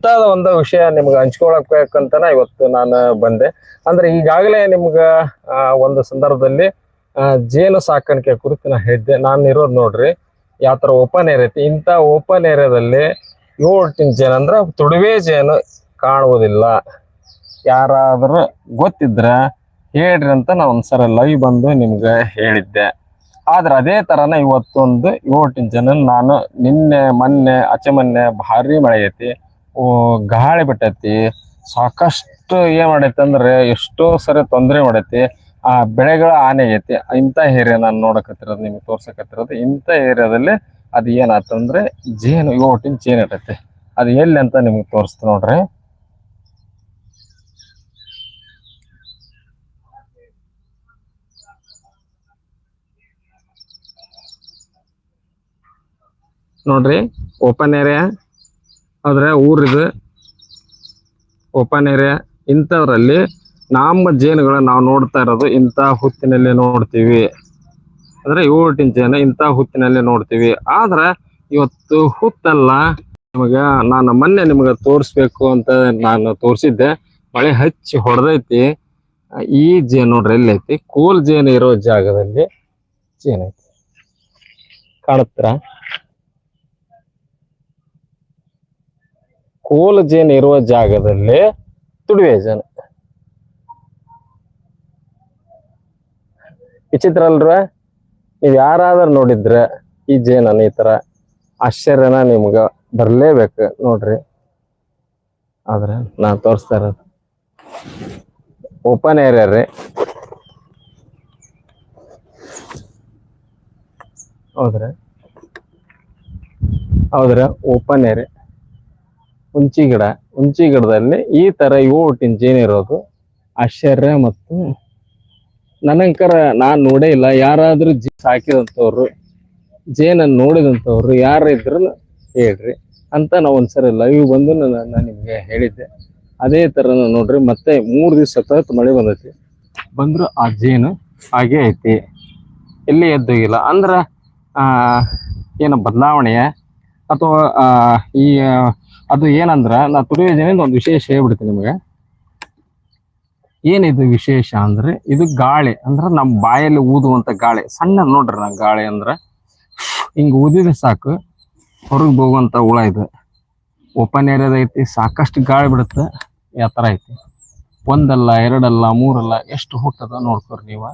ಇಂಥದ ಒಂದು ವಿಷಯ ನಿಮ್ಗೆ ಹಂಚ್ಕೊಳಕಂತನ ಇವತ್ತು ನಾನು ಬಂದೆ. ಅಂದ್ರೆ ಈಗಾಗಲೇ ನಿಮ್ಗ ಒಂದು ಸಂದರ್ಭದಲ್ಲಿ ಜೇನು ಸಾಕಾಣಿಕೆ ಕುರಿತು ನಾ ಹೇಳಿದ್ದೆ. ನಾನು ಇರೋದು ನೋಡ್ರಿ ಯಾವ ತರ ಓಪನ್ ಏರಿಯಾ ಇಂಥ ಓಪನ್ ಏರಿಯಾದಲ್ಲಿ ಏಳು ಜೇನು ಅಂದ್ರೆ ತುಡುವೆ ಜೇನು ಕಾಣುವುದಿಲ್ಲ. ಯಾರಾದರೂ ಗೊತ್ತಿದ್ರೆ ಹೇಳ್ರಿ ಅಂತ ನಾ ಒಂದ್ಸಲ ಲೈವ್ ಬಂದು ನಿಮ್ಗೆ ಹೇಳಿದ್ದೆ. ಆದ್ರೆ ಅದೇ ತರನ ಇವತ್ತೊಂದು ಏಳು ಜನ ನಾನು ನಿನ್ನೆ, ಮೊನ್ನೆ ಅಚೆ ಮೊನ್ನೆ ಭಾರಿ ಮಳೆ ಐತಿ. ಗಾಳಿ ಬಿಟ್ಟೈತಿ. ಸಾಕಷ್ಟು ಏನ್ ಮಾಡೈತಿ ಅಂದ್ರೆ ಎಷ್ಟೋ ಸರಿ ತೊಂದರೆ ಮಾಡೈತಿ. ಆ ಬೆಳೆಗಳ ಹಾನಿ ಆಗೈತಿ. ಇಂಥ ಏರಿಯಾ ನಾನು ನೋಡಕತ್ತಿರೋದು, ನಿಮ್ಗೆ ತೋರ್ಸಕತ್ತಿರೋದು, ಇಂಥ ಏರಿಯಾದಲ್ಲಿ ಅದು ಏನಾತಂದ್ರೆ ಜೇನು ಇವ ಟಿನ್ ಜೇನು ಇಟ್ಟೈತಿ ಅದು ಎಲ್ಲಿ ಅಂತ ನಿಮ್ಗೆ ತೋರಿಸ್ತು ನೋಡ್ರಿ. ನೋಡ್ರಿ ಓಪನ್ ಏರಿಯಾ ಆದ್ರೆ ಊರಿದು ಓಪನ್ ಏರಿಯಾ ಇಂಥದ್ರಲ್ಲಿ ನಮ್ಮ ಜೇನುಗಳ ನಾವು ನೋಡ್ತಾ ಇರೋದು ಇಂಥ ಹುತ್ತಿನಲ್ಲಿ ನೋಡ್ತೀವಿ. ಅಂದರೆ ಏಳು ಟಿನ್ ಜೇನು ಇಂಥ ಹುತ್ತಿನಲ್ಲಿ ನೋಡ್ತೀವಿ. ಆದರೆ ಇವತ್ತು ಹುತ್ತಲ್ಲ, ನಿಮಗೆ ನಾನು ಮೊನ್ನೆ ನಿಮಗೆ ತೋರಿಸ್ಬೇಕು ಅಂತ ನಾನು ತೋರಿಸಿದ್ದೆ. ಮಳೆ ಹಚ್ಚಿ ಹೊಡೆದೈತಿ. ಈ ಜೇನು ನೋಡ್ರಿ ಎಲ್ಲೈತಿ. ಕೋಲ್ ಜೇನು ಇರೋ ಜಾಗದಲ್ಲಿ ಜೇನು ಐತಿ ಕಾಣುತ್ತಾ ಕೋಲ್ ಜೇನ್ ಇರುವ ಜಾಗದಲ್ಲಿ ತುಡುವೆ ಜೇನು ವಿಚಿತ್ರ ಅಲ್ರ ನೀವ್ ಯಾರಾದ್ರೂ ನೋಡಿದ್ರೆ ಈ ಜೇನನ್ನ ಈ ತರ ಆಶ್ಚರ್ಯನ ನಿಮ್ಗ ಬರ್ಲೇಬೇಕು ನೋಡ್ರಿ. ಆದ್ರೆ ನಾ ತೋರಿಸ್ತಾ ಓಪನ್ ಏರಿಯಾ ರೀ. ಹೌದ್ರ? ಹೌದ್ರ? ಓಪನ್ ಏರಿಯಾ ಹುಂಚಿ ಗಿಡ ಹುಂಚಿ ಗಿಡದಲ್ಲಿ ಈ ತರ ಏಳು ಜೇನು ಇರೋದು. ಆಶ್ಚರ್ಯ ಮತ್ತು ನನಂಕರ ನಾನ್ ನೋಡೇ ಇಲ್ಲ. ಯಾರಾದ್ರೂ ಜೀ ಸಾಕಿದಂಥವ್ರು, ಜೇನನ್ನು ನೋಡಿದಂಥವ್ರು ಯಾರು ಇದ್ರು ಹೇಳ್ರಿ. ಅಂತ ನಾವು ಒಂದ್ಸರಿ ಲೈವ್ ಬಂದು ನಾನು ನಿಮ್ಗೆ ಹೇಳಿದ್ದೆ. ಅದೇ ತರ ನೋಡ್ರಿ. ಮತ್ತೆ ಮೂರು ದಿವಸ ಸತತ ಮಳೆ ಬಂದೈತಿ. ಬಂದ್ರು ಆ ಜೇನು ಹಾಗೆ ಐತಿ. ಎಲ್ಲಿ ಎದ್ದೋಗಿಲ್ಲ ಅಂದ್ರ ಏನು ಬದಲಾವಣೆಯ? ಅಥವಾ ಈ ಅದು ಏನಂದ್ರ, ನಾ ತುಡಿಯೋ ಜನಿಂದ ಒಂದು ವಿಶೇಷ ಹೇಳ್ಬಿಡ್ತೀನಿ ನಿಮಗೆ. ಏನಿದು ವಿಶೇಷ ಅಂದ್ರೆ, ಇದು ಗಾಳಿ, ಅಂದ್ರ ನಮ್ಮ ಬಾಯಲ್ಲಿ ಊದುವಂತ ಗಾಳಿ. ಸಣ್ಣ ನೋಡ್ರಿ ನಾ ಗಾಳಿ ಅಂದ್ರ, ಹಿಂಗ್ ಊದಿದ್ರೆ ಸಾಕು, ಹೊರಗ್ ಹೋಗುವಂತ ಹುಳ ಇದು. ಓಪನ್ ಏರಿಯಾದ ಐತಿ, ಸಾಕಷ್ಟು ಗಾಳಿ ಬಿಡುತ್ತೆ ಯಾವ ತರ ಐತಿ. ಒಂದಲ್ಲ, ಎರಡಲ್ಲ, ಮೂರಲ್ಲ, ಎಷ್ಟು ಹುಟ್ಟದ ನೋಡ್ಕೊರಿ ನೀವ.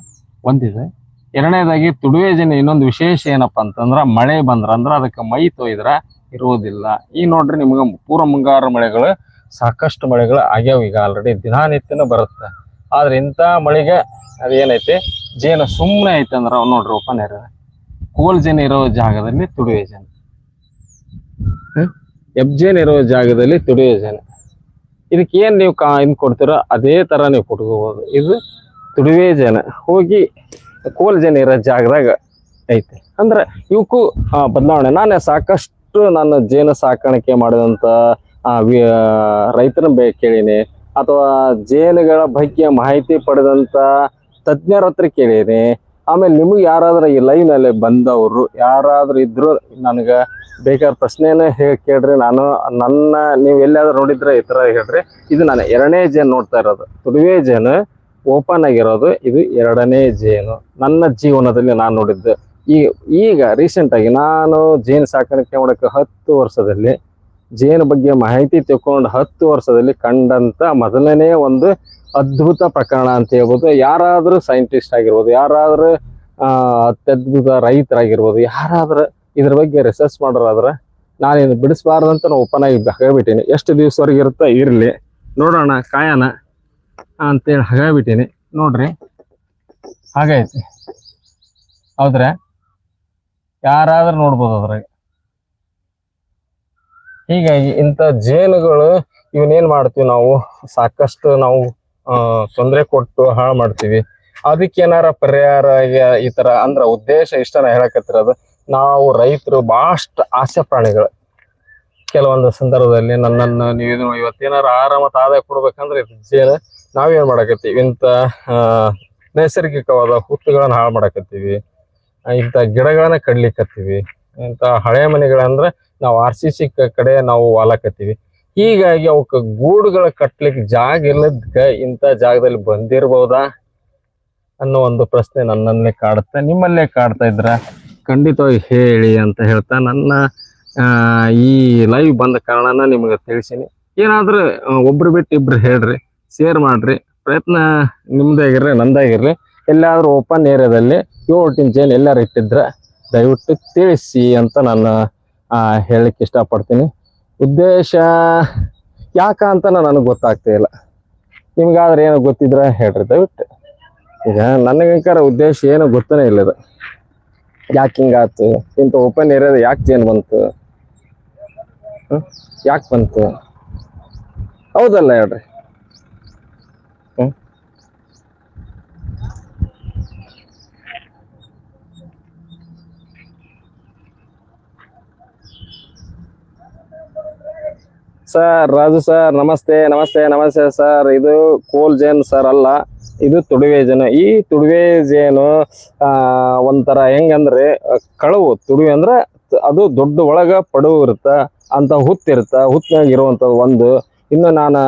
ಒಂದಿದೆ. ಎರಡನೇದಾಗಿ ತುಡುವೆ ಜನ ಇನ್ನೊಂದು ವಿಶೇಷ ಏನಪ್ಪಾ ಅಂತಂದ್ರ, ಮಳೆ ಬಂದ್ರ, ಅಂದ್ರ ಅದಕ್ಕೆ ಮೈ ತೊಯ್ದ್ರ ಇರುವುದಿಲ್ಲ. ಈ ನೋಡ್ರಿ ನಿಮ್ಗೆ ಪೂರ್ವ ಮುಂಗಾರು ಮಳೆಗಳು ಸಾಕಷ್ಟು ಮಳೆಗಳು ಆಗ್ಯಾವ ಈಗ ಆಲ್ರೆಡಿ ದಿನನಿತ್ಯನ ಬರುತ್ತೆ. ಆದ್ರೆ ಇಂಥ ಮಳೆಗೆ ಅದೇನೈತಿ? ಜೇನು ಸುಮ್ಮನೆ ಐತೆ ಅಂದ್ರೆ ಅವ್ ನೋಡ್ರಿ ಓಪನ್ ಏರಿಯಾ ಕೋಲ್ ಜೇನು ಇರೋ ಜಾಗದಲ್ಲಿ ತುಡಿಯ ಜೇನು. ಎಬ್ಜೇನ್ ಇರೋ ಜಾಗದಲ್ಲಿ ತುಡಿಯೋ ಜನ. ಇದಕ್ಕೆ ಏನ್ ನೀವು ಕಾ ಇನ್ ಕೊಡ್ತೀರೋ? ಅದೇ ತರ ನೀವು ಕೊಟ್ಕೋಬಹುದು ಇದು ತುಡುವೆ ಜನ. ಹೋಗಿ ಕೋಲ್ ಜನ ಇರೋ ಜಾಗದಾಗ ಐತೆ. ಅಂದ್ರೆ ಇವಕ್ಕೂ ಬದಲಾವಣೆ. ನಾನು ಸಾಕಷ್ಟು ನಾನು ಜೇನು ಸಾಕಾಣಿಕೆ ಮಾಡಿದಂತ ರೈತರನ್ನ ಬೇ, ಕೇಳೀನಿ. ಅಥವಾ ಜೇನುಗಳ ಬಗ್ಗೆ ಮಾಹಿತಿ ಪಡೆದಂತ ತಜ್ಞರ ಹತ್ರ ಕೇಳೀನಿ. ಆಮೇಲೆ ನಿಮಗೆ ಯಾರಾದ್ರೂ ಈ ಲೈನ್ ಅಲ್ಲಿ ಬಂದವರು, ಯಾರಾದ್ರೂ ಇದ್ರು ನನಗೆ ಬೇಕಾದ ಪ್ರಶ್ನೆನ ಹೇಳಿ ಕೇಳ್ರಿ. ನಾನು ನನ್ನ, ನೀವು ಎಲ್ಲಾದ್ರೂ ನೋಡಿದ್ರೆ ಈ ತರ ಹೇಳ್ರಿ. ಇದು ನಾನು ಎರಡನೇ ಜೇನು ನೋಡ್ತಾ ಇರೋದು. ತುಡುವೆ ಜೇನು ಓಪನ್ ಆಗಿರೋದು. ಇದು ಎರಡನೇ ಜೇನು. ನನ್ನ ಜೀವನದಲ್ಲಿ ನಾನು ನೋಡಿದ್ದು. ಈ, ಈಗ ರೀಸೆಂಟ್ ಆಗಿ ನಾನು ಜೇನು ಸಾಕಾಣಿಕೆ ಮಾಡೋಕೆ ಹತ್ತು ವರ್ಷದಲ್ಲಿ ಜೇನು ಬಗ್ಗೆ ಮಾಹಿತಿ ತಿಳ್ಕೊಂಡು ಹತ್ತು ವರ್ಷದಲ್ಲಿ ಕಂಡಂತ ಮೊದಲನೇ ಒಂದು ಅದ್ಭುತ ಪ್ರಕರಣ ಅಂತ ಹೇಳ್ಬೋದು. ಯಾರಾದ್ರೂ ಸೈಂಟಿಸ್ಟ್ ಆಗಿರ್ಬೋದು, ಯಾರಾದರೂ ಅತ್ಯದ್ಭುತ ರೈತರಾಗಿರ್ಬೋದು, ಯಾರಾದರೂ ಇದ್ರ ಬಗ್ಗೆ ರಿಸರ್ಚ್ ಮಾಡೋರಾದ್ರೆ ನಾನು ಅಂತ ಬಿಡಿಸ್ಬಾರ್ದಂತ ಓಪನ್ ಆಗಿ ಹಾಗಾಗ್ಬಿಟ್ಟೀನಿ ಎಷ್ಟು ದಿವಸವರೆಗೆ ಇರುತ್ತೋ ಇರಲಿ. ನೋಡೋಣ ಕಾಯನ ಅಂತೇಳಿ ಹಾಗಾಗ್ಬಿಟ್ಟೀನಿ ನೋಡ್ರಿ, ಹಾಗೈತಿ. ಹೌದ್ರೆ? ಯಾರಾದ್ರೂ ನೋಡ್ಬೋದು ಅದ್ರಾಗ. ಹೀಗಾಗಿ ಇಂಥ ಜೇನುಗಳು ಇವನ್ನೇನ್ ಮಾಡ್ತೀವಿ ನಾವು? ಸಾಕಷ್ಟು ನಾವು ತೊಂದರೆ ಕೊಟ್ಟು ಹಾಳು ಮಾಡ್ತೀವಿ. ಅದಕ್ಕೆ ಏನಾರ ಪರಿಹಾರ ಈ ತರ? ಅಂದ್ರ ಉದ್ದೇಶ ಇಷ್ಟ ನಾ ಹೇಳಕತ್ತಿರೋದು, ನಾವು ರೈತರು ಬಹಳಷ್ಟು ಆಸೆ ಪ್ರಾಣಿಗಳು. ಕೆಲವೊಂದು ಸಂದರ್ಭದಲ್ಲಿ ನನ್ನನ್ನು ನೀವು ಇದು ಇವತ್ತೇನಾರ ಆರಾಮತ್ ಆದಾಯ ಕೊಡ್ಬೇಕಂದ್ರೆ ಜೇನು. ನಾವೇನ್ ಮಾಡಕತ್ತೀವಿ? ಇಂಥ ನೈಸರ್ಗಿಕವಾದ ಹುತ್ತುಗಳನ್ನ ಹಾಳು ಮಾಡಕತ್ತೀವಿ. ಇಂಥ ಗಿಡಗಳನ್ನ ಕಡ್ಲಿಕತ್ತೀವಿ. ಇಂಥ ಹಳೆ ಮನೆಗಳಂದ್ರ ನಾವು ಆರ್ ಸಿ ಸಿ ಕಡೆ ನಾವು ವಾಲಕತ್ತೀವಿ. ಹೀಗಾಗಿ ಅವಕ್ಕ ಗೂಡುಗಳ ಕಟ್ಲಿಕ್ಕೆ ಜಾಗ ಇಲ್ಲದ ಇಂಥ ಜಾಗದಲ್ಲಿ ಬಂದಿರ್ಬೋದಾ ಅನ್ನೋ ಒಂದು ಪ್ರಶ್ನೆ ನನ್ನನ್ನೇ ಕಾಡುತ್ತೆ. ನಿಮ್ಮಲ್ಲೇ ಕಾಡ್ತಾ ಇದ್ರ ಖಂಡಿತವಾಗಿ ಹೇಳಿ ಅಂತ ಹೇಳ್ತಾ ನನ್ನ ಈ ಲೈವ್ ಬಂದ ಕಾರಣನ ನಿಮಗೆ ತಿಳಿಸೀನಿ. ಏನಾದ್ರೂ ಒಬ್ರು ಬಿಟ್ಟು ಇಬ್ರು ಹೇಳ್ರಿ ಶೇರ್ ಮಾಡ್ರಿ. ಪ್ರಯತ್ನ ನಿಮ್ದಾಗಿರ್ರಿ ನಂದಾಗಿರ್ರಿ ಎಲ್ಲಾದ್ರೂ ಓಪನ್ ಏರಿಯಾದಲ್ಲಿ ಏಳು ಚೇನ್ ಎಲ್ಲರೂ ಇಟ್ಟಿದ್ರೆ ದಯವಿಟ್ಟು ತಿಳಿಸಿ ಅಂತ ನಾನು ಹೇಳಕ್ಕೆ ಇಷ್ಟಪಡ್ತೀನಿ. ಉದ್ದೇಶ ಯಾಕ ಅಂತ ನನಗೆ ಗೊತ್ತಾಗ್ತಾ ಇಲ್ಲ. ನಿಮ್ಗಾದ್ರೆ ಏನೋ ಗೊತ್ತಿದ್ರೆ ಹೇಳ್ರಿ ದಯವಿಟ್ಟು. ಈಗ ನನಗಂಕರ ಉದ್ದೇಶ ಏನೋ ಗೊತ್ತನೇ ಇಲ್ಲ ಇದು ಯಾಕೆ ಹಿಂಗಾತು ಇಂಥ ಓಪನ್ ಏರಿಯಾದ ಯಾಕೆ ಚೇನ್ ಬಂತು? ಯಾಕೆ ಬಂತು? ಹೌದಲ್ಲ ಹೇಳ್ರಿ. ಸರ್, ರಾಜು ಸರ್, ನಮಸ್ತೆ ನಮಸ್ತೆ ನಮಸ್ತೆ ಸರ್. ಇದು ಕೋಲ್ ಜೇನ್ ಸರ್ ಅಲ್ಲ, ಇದು ತುಡುವೆ ಜೇನು. ಈ ತುಡುವೆ ಜೇನು, ಆ, ಒಂಥರ ಹೆಂಗಂದ್ರೆ, ಕಳವು. ತುಡುವೆ ಅಂದ್ರೆ ಅದು ದೊಡ್ಡ ಒಳಗ ಪಡುವು ಇರುತ್ತ, ಅಂತ ಹುತ್ತಿರುತ್ತ ಹುತ್ತಿನಾಗ ಇರುವಂತ ಒಂದು. ಇನ್ನು ನಾನು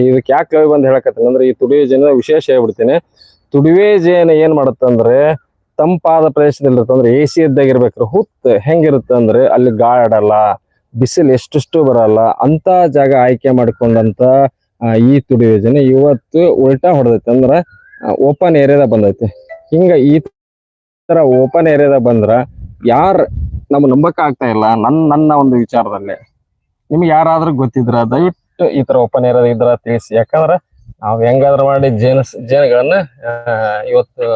ಇದಕ್ಕೆ ಯಾಕೆ ಬಂದು ಹೇಳಕತ್ತೀನಿ ಅಂದ್ರೆ, ಈ ತುಡುವೆ ಜೇನು ವಿಶೇಷ ಹೇಳ್ಬಿಡ್ತೀನಿ. ತುಡುವೆ ಜೇನು ಏನ್ ಮಾಡುತ್ತಂದ್ರೆ ತಂಪಾದ ಪ್ರದೇಶದಲ್ಲಿ ಇರುತ್ತೆ ಎ ಸಿ ಇದ್ದಾಗಿರ್ಬೇಕ್ರಿ ಹುತ್ತು ಹೆಂಗಿರುತ್ತೆ ಅಂದ್ರೆ, ಅಲ್ಲಿ ಗಾಳಾಡಲ್ಲ ಬಿಸಿಲು ಎಷ್ಟೆಷ್ಟು ಬರಲ್ಲ. ಅಂತ ಜಾಗ ಆಯ್ಕೆ ಮಾಡ್ಕೊಂಡಂತ ಈ ತುಡಿ ಯೋಜನೆ ಇವತ್ತು ಉಲ್ಟಾ ಹೊಡೆದೈತೆ. ಅಂದ್ರ ಓಪನ್ ಏರಿಯಾದ ಬಂದೈತೆ. ಹಿಂಗ ಈ ತರ ಓಪನ್ ಏರಿಯಾದ ಬಂದ್ರ ಯಾರ್ ನಮ್ ನಂಬಕ್ ಆಗ್ತಾ ಇಲ್ಲ. ನನ್, ನನ್ನ ಒಂದು ವಿಚಾರದಲ್ಲಿ. ನಿಮ್ಗೆ ಯಾರಾದ್ರೂ ಗೊತ್ತಿದ್ರ, ದಯವಿಟ್ಟು ಈ ತರ ಓಪನ್ ಏರಿಯಾದ ಇದ್ರ ತಿಳಿಸಿ. ಯಾಕಂದ್ರ ನಾವ್ ಹೆಂಗಾದ್ರೂ ಮಾಡಿ ಜೇನ ಜೇನುಗಳನ್ನ ಇವತ್ತು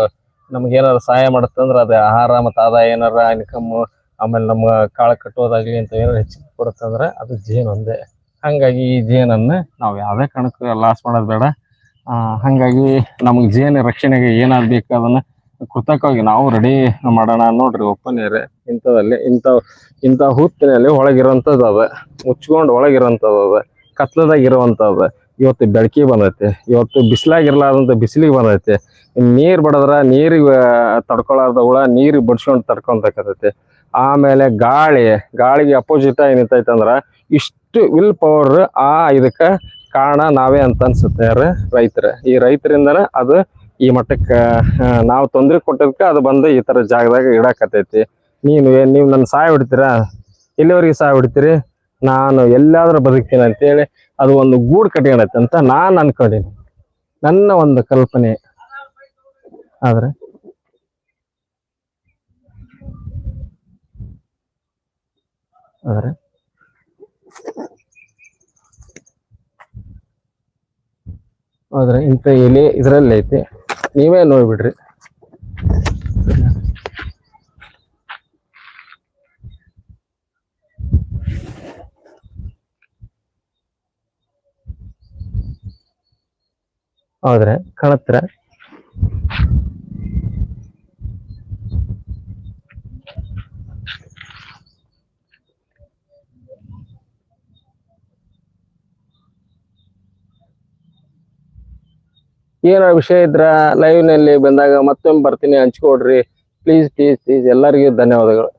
ನಮ್ಗೆ ಏನಾದ್ರು ಸಹಾಯ ಮಾಡುತ್ತಂದ್ರ ಅದೇ ಆಹಾರ ಮತ್ತ ಆದಾಯ ಏನಾರ ಇನ್ಕಮ್ ಆಮೇಲೆ ನಮ್ಮ ಕಾಳು ಕಟ್ಟೋದಾಗ್ಲಿ ಅಂತ ಏನಾರ ಹೆಚ್ಚಿಗೆ ಕೊಡುತ್ತಂದ್ರೆ ಅದು ಜೇನು ಒಂದೇ. ಹಂಗಾಗಿ ಈ ಜೇನನ್ನ ನಾವು ಯಾವುದೇ ಕಾರಣಕ್ಕೂ ಲಾಸ್ ಮಾಡೋದು ಬೇಡ. ಆ, ಹಂಗಾಗಿ ನಮಗೆ ಜೇನು ರಕ್ಷಣೆಗೆ ಏನಾದ್ ಬೇಕು ಅದನ್ನ ಕೃತಕವಾಗಿ ನಾವು ರೆಡಿ ಮಾಡೋಣ. ನೋಡ್ರಿ ಓಪನ್ ಏರ್ ಇಂಥದಲ್ಲಿ ಇಂಥ ಇಂಥ ಹುತ್ತಿನಲ್ಲಿ ಒಳಗಿರೋಂಥದ್ದು ಅದ. ಮುಚ್ಕೊಂಡು ಒಳಗಿರೋಂಥದ್ದು ಅದ. ಕತ್ಲದಾಗ ಇರುವಂಥದ್ದು ಇವತ್ತು ಬೆಳಕಿ ಬಂದೈತೆ. ಇವತ್ತು ಬಿಸಿಲಾಗಿರ್ಲಾರ್ದಂಥ ಬಿಸಿಲಿಗೆ ಬಂದೈತೆ. ನೀರ್ ಬಡದ್ರ ನೀರಿಗೆ ತಡ್ಕೊಳಾರ್ದ ಹುಳ ನೀರಿಗೆ ಬಡ್ಸ್ಕೊಂಡು ತಡ್ಕೊಂತಕತೈತಿ ಆಮೇಲೆ ಗಾಳಿ, ಗಾಳಿಗೆ ಅಪೋಸಿಟ್ ಆಗಿ ಅಂದ್ರೆ ಇಷ್ಟು ವಿಲ್ ಪವರ್ ಆ ಇದಕ್ಕೆ ಕಾರಣ ನಾವೇ ಅಂತ ಅನ್ಸುತ್ತೆ ರೈತರ. ಈ ರೈತರಿಂದನೇ ಅದು ಈ ಮಟ್ಟಕ್ಕೆ ನಾವು ತೊಂದರೆ ಕೊಟ್ಟದಕ್ಕೆ ಅದು ಬಂದು ಈ ಥರ ಜಾಗದಾಗ ಇಡಾಕತೈತಿ ನೀನು ಏನು, ನೀವು ನನ್ನ ಸಾಯ ಬಿಡ್ತೀರಾ ಎಲ್ಲಿವರೆಗೆ ಸಾಯ ಬಿಡ್ತೀರಿ ನಾನು ಎಲ್ಲಾದ್ರೂ ಬದುಕ್ತೀನಿ ಅಂತೇಳಿ ಅದು ಒಂದು ಗೂಡು ಕಟ್ಕೊಂಡೈತೆ ಅಂತ ನಾನು ಅನ್ಕೊಂಡೀನಿ. ನನ್ನ ಒಂದು ಕಲ್ಪನೆ. ಆದ್ರೆ ಆದ್ರೆ ಆದ್ರೆ ಇಂಥ ಎಲೆ ಇದರಲ್ಲಿ ಐತಿ. ನೀವೇ ನೋಡ್ಬಿಡ್ರಿ. ಹೌದ್ರೆ ಕಾಣತ್ರ ಏನೋ ವಿಷಯ ಇದ್ರ ಲೈವ್ನಲ್ಲಿ ಬಂದಾಗ ಮತ್ತೊಮ್ಮೆ ಬರ್ತೀನಿ ಹಂಚ್ಕೊಡ್ರಿ. ಪ್ಲೀಸ್ ಪ್ಲೀಸ್ ಪ್ಲೀಸ್ ಎಲ್ಲರಿಗೂ ಧನ್ಯವಾದಗಳು.